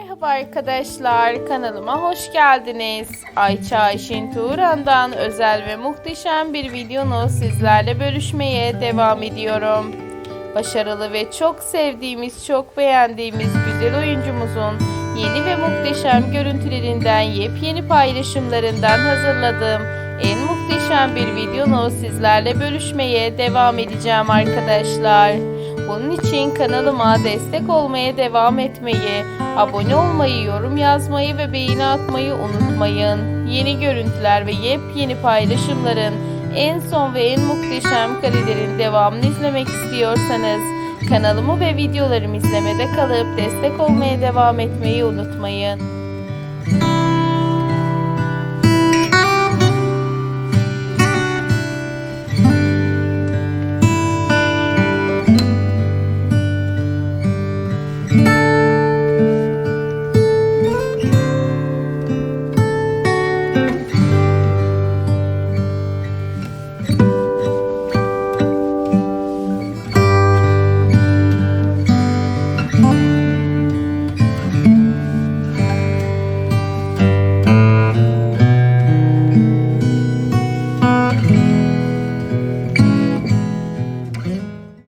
Merhaba arkadaşlar, kanalıma hoş geldiniz. Ayça Ayşin Turan'dan özel ve muhteşem bir videonu sizlerle bölüşmeye devam ediyorum. Başarılı ve çok sevdiğimiz, çok beğendiğimiz güzel oyuncumuzun yeni ve muhteşem görüntülerinden, yepyeni paylaşımlarından hazırladığım en muhteşem bir videonu sizlerle bölüşmeye devam edeceğim arkadaşlar. Bunun için kanalıma destek olmaya devam etmeyi, abone olmayı, yorum yazmayı ve beğeni atmayı unutmayın. Yeni görüntüler ve yepyeni paylaşımların en son ve en muhteşem karelerin devamını izlemek istiyorsanız kanalımı ve videolarımı izlemede kalıp destek olmaya devam etmeyi unutmayın.